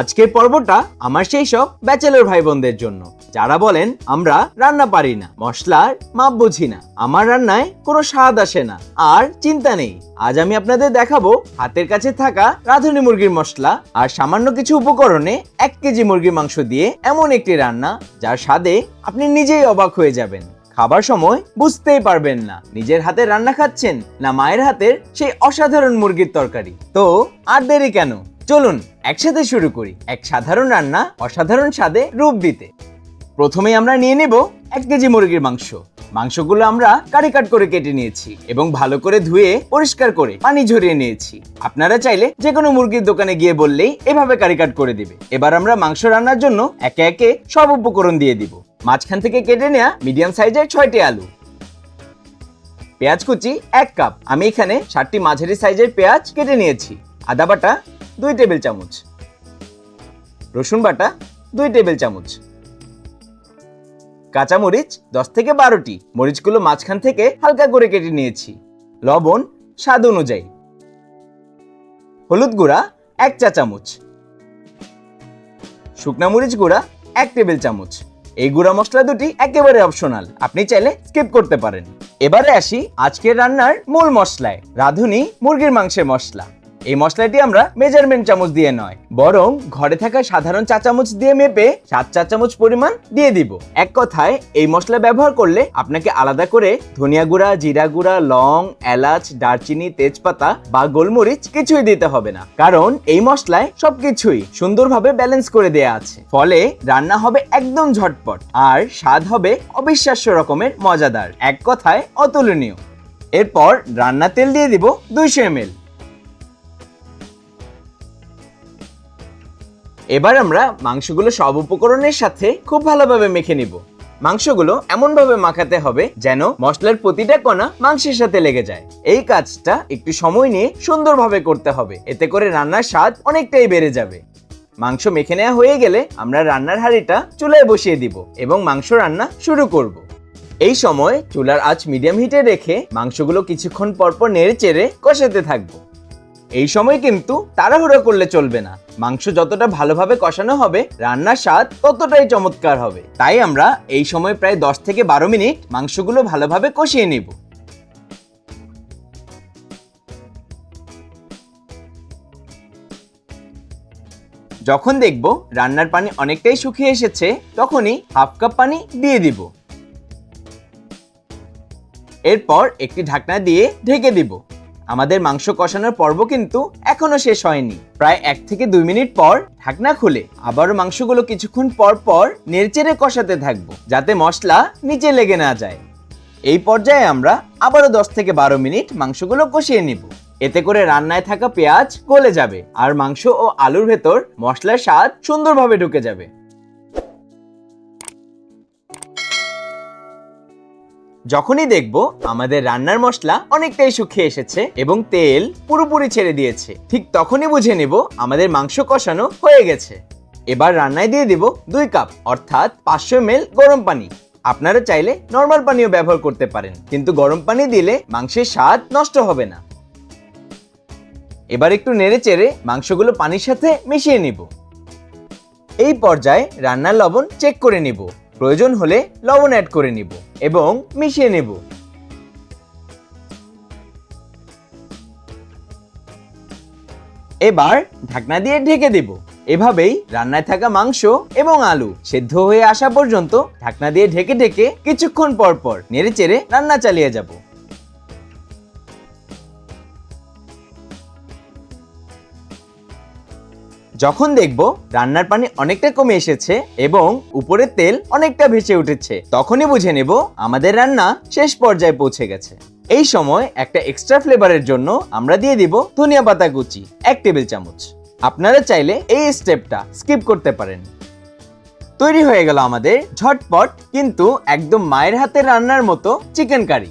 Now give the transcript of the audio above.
আজকের পর্বটা আমার সেই সব ব্যাচেলর ভাই বোনদের জন্য। যারা বলেন, আমরা রান্না পারি না, মশলার মাপ বুঝি না, আমার রান্নায় কোনো স্বাদ আসে না, আর চিন্তা নেই। আজ আমি আপনাদের দেখাবো হাতের কাছে থাকা রাঁধুনি মুরগির মশলা আর সামান্য কিছু উপকরণে এক কেজি মুরগির মাংস দিয়ে এমন একটি রান্না, যার স্বাদে আপনি নিজেই অবাক হয়ে যাবেন। খাবার সময় বুঝতেই পারবেন না, নিজের হাতে রান্না খাচ্ছেন না মায়ের হাতের সেই অসাধারণ মুরগির তরকারি। তো আর দেরি কেন? চলুন, একসাথে শুরু করি। এক সাধারণ রান্না, অসাধারণ স্বাদে রূপ দিতে। প্রথমেই আমরা নিয়ে নেব এক কেজি মুরগির মাংস। মাংসগুলো আমরা কারি কাট করে কেটে নিয়েছি এবং ভালো করে ধুয়ে পরিষ্কার করে পানি ঝরিয়ে নিয়েছি। আপনারা চাইলে যে কোনো মুরগির দোকানে গিয়ে বললেই এভাবে কারি কাট করে দিবে। এবার আমরা মাংস রান্নার জন্য একে একে সব উপকরণ দিয়ে দিব। মাঝখান থেকে কেটে নেওয়া মিডিয়াম সাইজের ছয়টি আলু। পেঁয়াজ কুচি এক কাপ। আমি এখানে ষাটটি মাঝারি সাইজের পেঁয়াজ কেটে নিয়েছি। আদা বাটা দুই টেবিল চামচ। রসুন বাটা, দুই টেবিল চামচ। কাঁচামরিচ, দশ থেকে বারোটি। মরিচগুলো মাঝখান থেকে হালকা করে কেটে নিয়েছি। লবণ, স্বাদ অনুযায়ী। হলুদ গুঁড়া, এক চা চামচ। শুকনা মরিচ গুঁড়া, এক টেবিল চামচ। এই গুঁড়া মশলা দুটি একেবারে অপশনাল, আপনি চাইলে স্কিপ করতে পারেন। এবারে আসি আজকের রান্নার মূল মশলায়, রাঁধুনি মুরগির মাংসের মশলা। এই মশলাটি আমরা মেজারমেন্ট চামচ দিয়ে নয়, বরং ঘরে থাকা সাধারণ চা চামচ দিয়ে মেপে সাত চা চামচ পরিমাণ দিয়ে দিব। এক কথায়, এই মশলা ব্যবহার করলে আপনাকে আলাদা করে ধনিয়া গুঁড়া, জিরা গুঁড়া, লং, এলাচ, দারচিনি, তেজপাতা বা গোলমরিচ কিছুই দিতে হবে না। কারণ এই মশলায় সবকিছুই সুন্দরভাবে ব্যালেন্স করে দেয়া আছে। ফলে রান্না হবে একদম ঝটপট আর স্বাদ হবে অবিশ্বাস্য রকমের মজাদার, এক কথায় অতুলনীয়। এরপর রান্না তেল দিয়ে দিব দুইশো এমএল। এবার আমরা মাংসগুলো সব উপকরণের সাথে খুব ভালোভাবে মেখে নিব। মাংসগুলো এমনভাবে মাখাতে হবে যেন মশলার প্রতিটা কণা মাংসের সাথে লেগে যায়। এই কাজটা একটু সময় নিয়ে সুন্দরভাবে করতে হবে, এতে করে রান্নার স্বাদ অনেকটাই বেড়ে যাবে। মাংস মেখে নেওয়া হয়ে গেলে আমরা রান্নার হাঁড়িটা চুলায় বসিয়ে দিব এবং মাংস রান্না শুরু করব। এই সময় চুলার আঁচ মিডিয়াম হিটে রেখে মাংসগুলো কিছুক্ষণ পরপর নেড়ে চেড়ে কষাতে থাকব। এই সময় কিন্তু তাড়াহুড়ো করলে চলবে না। মাংস যতটা ভালোভাবে কষানো হবে, রান্নার স্বাদ ততটাই চমৎকার হবে। তাই আমরা এই সময় প্রায় দশ থেকে বারো মিনিট মাংসগুলো ভালোভাবে কষিয়ে নিব। যখন দেখব রান্নার পানি অনেকটাই শুকিয়ে এসেছে, তখনই হাফ কাপ পানি দিয়ে দিব। এরপর একটি ঢাকনা দিয়ে ঢেকে দিব। আমাদের মাংস কষানোর পর্ব কিন্তু এখনও শেষ হয়নি। প্রায় এক থেকে দুই মিনিট পর ঢাকনা খুলে আবারও মাংসগুলো কিছুক্ষণ পর পর নেড়চেড়ে কষাতে থাকব, যাতে মশলা নিচে লেগে না যায়। এই পর্যায়ে আমরা আবারও দশ থেকে বারো মিনিট মাংসগুলো কষিয়ে নিব। এতে করে রান্নায় থাকা পেঁয়াজ গলে যাবে আর মাংস ও আলুর ভেতর মশলার স্বাদ সুন্দরভাবে ঢুকে যাবে। যখনই দেখব আমাদের রান্নার মশলা অনেকটাই শুকিয়ে এসেছে এবং তেল পুরোপুরি ছেড়ে দিয়েছে, ঠিক তখনই বুঝে নেব আমাদের মাংস কষানো হয়ে গেছে। এবার রান্নায় দিয়ে দিব দুই কাপ, অর্থাৎ পাঁচশো এমএল গরম পানি। আপনারা চাইলে নর্মাল পানিও ব্যবহার করতে পারেন, কিন্তু গরম পানি দিলে মাংসের স্বাদ নষ্ট হবে না। এবার একটু নেড়ে চেড়ে মাংসগুলো পানির সাথে মিশিয়ে নিব। এই পর্যায়ে রান্নার লবণ চেক করে নিব। প্রয়োজন হলে লবণ অ্যাড করে নিব এবং মিশিয়ে নেব। এবার ঢাকনা দিয়ে ঢেকে দেব। এভাবেই রান্নায় থাকা মাংস এবং আলু সেদ্ধ হয়ে আসা পর্যন্ত ঢাকনা দিয়ে ঢেকে ঢেকে কিছুক্ষণ পর পর নেড়ে চেড়ে রান্না চালিয়ে যাব। যখন দেখব রান্নার পানি অনেকটা কমে এসেছে এবং উপরের তেল অনেকটা ভেসে উঠেছে, তখনই বুঝে নেব আমাদের রান্না শেষ পর্যায়ে পৌঁছে গেছে। এই সময় একটা এক্সট্রা ফ্লেভারের জন্য আমরা দিয়ে দিব ধনিয়া পাতা কুচি, এক টেবিল চামচ। আপনারা চাইলে এই স্টেপটা স্কিপ করতে পারেন। তৈরি হয়ে গেল আমাদের ঝটপট কিন্তু একদম মায়ের হাতের রান্নার মতো চিকেন কারি